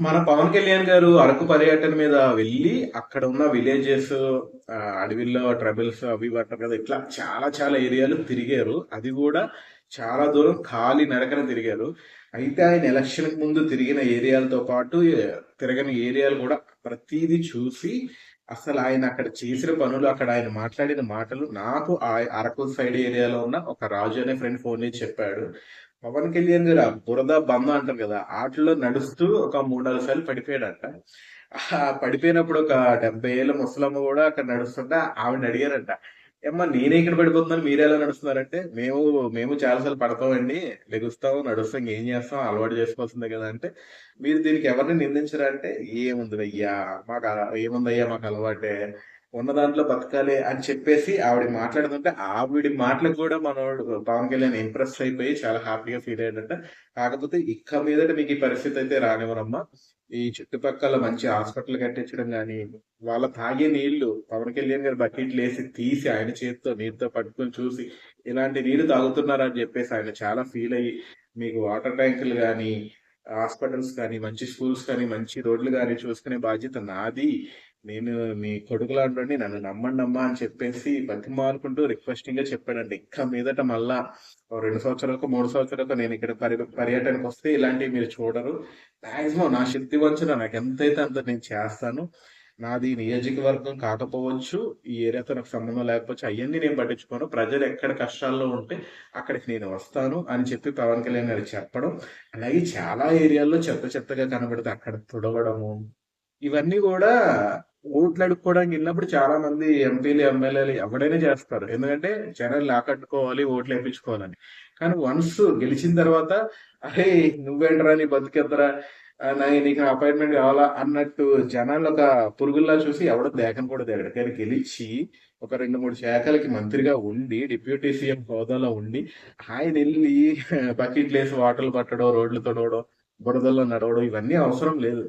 మన పవన్ కళ్యాణ్ గారు అరకు పర్యటన మీద వెళ్ళి అక్కడ ఉన్న విలేజెస్ అడవిల్లో ట్రబుల్స్ అవి అంటారు కదా ఇట్లా చాలా చాలా ఏరియాలు తిరిగారు. అది కూడా చాలా దూరం ఖాళీ నడకన తిరిగారు. అయితే ఆయన ఎలక్షన్ ముందు తిరిగిన ఏరియాలతో పాటు తిరగని ఏరియాలు కూడా ప్రతిదీ చూసి అసలు ఆయన అక్కడ చేసిన పనులు అక్కడ ఆయన మాట్లాడిన మాటలు నాకు ఆ అరకు సైడ్ ఏరియాలో ఉన్న ఒక రాజు అనే ఫ్రెండ్ ఫోన్ చేసి చెప్పాడు. పవన్ కళ్యాణ్ గారు ఆ బురద బంద అంటారు కదా ఆటలో నడుస్తూ ఒక మూడు నాలుగు సార్లు పడిపోయాడంట. ఆ పడిపోయినప్పుడు ఒక డెబ్బై ఏళ్ళ ముసలమ్మ కూడా అక్కడ నడుస్తుంటే ఆవిడ అడిగారంట ఏమ్మా నేనే ఇక్కడ పడిపోతున్నాను మీరు ఎలా నడుస్తున్నారంటే మేము మేము చాలాసార్లు పడతామండి లెగుస్తాం నడుస్తాం ఏం చేస్తాం అలవాటు చేసుకోవాల్సిందే కదా అంటే మీరు దీనికి ఎవరిని నిందించరంటే ఏముంది అయ్యా మాకు అల- ఏముందయ్యా మాకు అలవాటే ఉన్న దాంట్లో బతకాలి అని చెప్పేసి ఆవిడ మాట్లాడుతుంటే ఆవిడ మాటలకు కూడా మనోడు పవన్ కళ్యాణ్ ఇంప్రెస్ అయిపోయి చాలా హ్యాపీగా ఫీల్ అయ్యాడంట. కాకపోతే ఇక్క మీదట మీకు ఈ పరిస్థితి అయితే రానివ్వరమ్మా. ఈ చుట్టుపక్కల మంచి హాస్పిటల్ కట్టించడం కానీ వాళ్ళ తాగే నీళ్ళు పవన్ కళ్యాణ్ గారు బకెట్లు వేసి తీసి ఆయన చేతితో నీటితో పట్టుకొని చూసి ఇలాంటి నీళ్ళు తాగుతున్నారని చెప్పేసి ఆయన చాలా ఫీల్ అయ్యి మీకు వాటర్ ట్యాంకులు కానీ హాస్పిటల్స్ కానీ మంచి స్కూల్స్ కానీ మంచి రోడ్లు కానీ చూసుకునే బాధ్యత నాది. నేను మీ కొడుకులాంటి నన్ను నమ్మండి అమ్మా అని చెప్పేసి బతిమాలుకుంటూ రిక్వెస్టింగ్గా చెప్పాడండి ఇంకా మీదట మళ్ళా రెండు సంవత్సరాలకు మూడు సంవత్సరాలకు నేను ఇక్కడ పర్య పర్యటనకు వస్తే ఇలాంటివి మీరు చూడరు. మాక్సిమం నా శక్తి వంచిన నాకు ఎంతైతే అంత నేను చేస్తాను నాది నియోజకవర్గం కాకపోవచ్చు ఈ ఏరియాతో నాకు సంబంధం లేకపోవచ్చు అవన్నీ నేను పట్టించుకోను. ప్రజలు ఎక్కడ కష్టాల్లో ఉంటే అక్కడికి నేను వస్తాను అని చెప్పి పవన్ కళ్యాణ్ గారు చెప్పడం. అలాగే చాలా ఏరియాల్లో చెత్త చెత్తగా కనబడితే అక్కడ తుడవడము ఇవన్నీ కూడా ఓట్లు అడుక్కోవడానికి వెళ్ళినప్పుడు చాలా మంది ఎంపీలు ఎమ్మెల్యేలు ఎవడైనా చేస్తారు. ఎందుకంటే జనాలు ఆకట్టుకోవాలి ఓట్లు వేయించుకోవాలని. కానీ వన్స్ గెలిచిన తర్వాత అరే నువ్వేంటరా నీ బతికెద్దరా నీకు అపాయింట్మెంట్ కావాలా అన్నట్టు జనాలు ఒక పురుగుల్లా చూసి ఎవడో దేకను కూడా దేగడు కానీ గెలిచి ఒక రెండు మూడు శాఖలకి మంత్రిగా ఉండి డిప్యూటీ సీఎం హోదాలో ఉండి ఆయన వెళ్ళి బకెట్లు వేసి వాటర్లు పట్టడం రోడ్లు తొడవడం బురదల్లో నడవడం ఇవన్నీ అవసరం లేదు.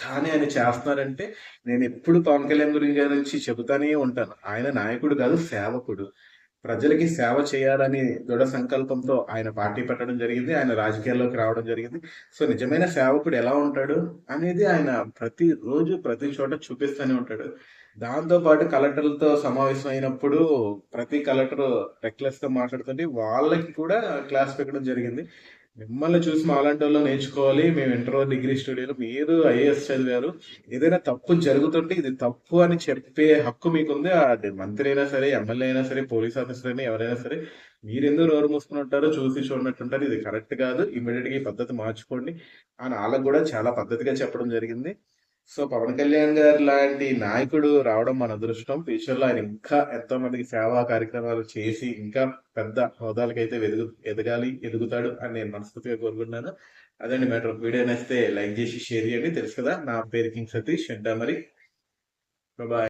కానీ ఆయన చేస్తున్నారంటే నేను ఎప్పుడు పవన్ కళ్యాణ్ గురించి గురించి చెబుతానే ఉంటాను. ఆయన నాయకుడు కాదు సేవకుడు. ప్రజలకి సేవ చేయాలని దృఢ సంకల్పంతో ఆయన పార్టీ పెట్టడం జరిగింది ఆయన రాజకీయాల్లోకి రావడం జరిగింది. సో నిజమైన సేవకుడు ఎలా ఉంటాడు అనేది ఆయన ప్రతి రోజు ప్రతి చోట చూపిస్తూనే ఉంటాడు. దాంతో పాటు కలెక్టర్లతో సమావేశం అయినప్పుడు ప్రతి కలెక్టర్ రెక్లెస్ మాట్లాడుతుంటే వాళ్ళకి కూడా క్లాస్ పెట్టడం జరిగింది. మిమ్మల్ని చూసి మాలాంటి వాళ్ళు నేర్చుకోవాలి. మేము ఇంటర్ డిగ్రీ స్టూడియోలో మీరు ఐఏఎస్ చదివారు. ఏదైనా తప్పు జరుగుతుంటే ఇది తప్పు అని చెప్పే హక్కు మీకుంది. ఆ మంత్రి అయినా సరే ఎమ్మెల్యే అయినా సరే పోలీస్ ఆఫీసర్ అయినా ఎవరైనా సరే మీరు ఎందుకు నోరు మూసుకుని ఉంటారో చూసి చూడనట్టుంటారు. ఇది కరెక్ట్ కాదు. ఇమీడియట్గా ఈ పద్ధతి మార్చుకోండి. అని వాళ్ళకు కూడా చాలా పద్ధతిగా చెప్పడం జరిగింది. సో పవన్ కళ్యాణ్ గారు లాంటి నాయకుడు రావడం మన అదృష్టం. ఫ్యూచర్లో ఆయన ఇంకా ఎంతో మందికి సేవా కార్యక్రమాలు చేసి ఇంకా పెద్ద హోదాలకైతే ఎదుగు ఎదగాలి ఎదుగుతాడు అని నేను మనస్ఫూర్తిగా కోరుకుంటున్నాను. అదండి మ్యాటర్. వీడియో నచ్చితే లైక్ చేసి షేర్ చేయండి. తెలుసు కదా నా పేరు కింగ్ సతీష్. ఎంటా మరి. బాయ్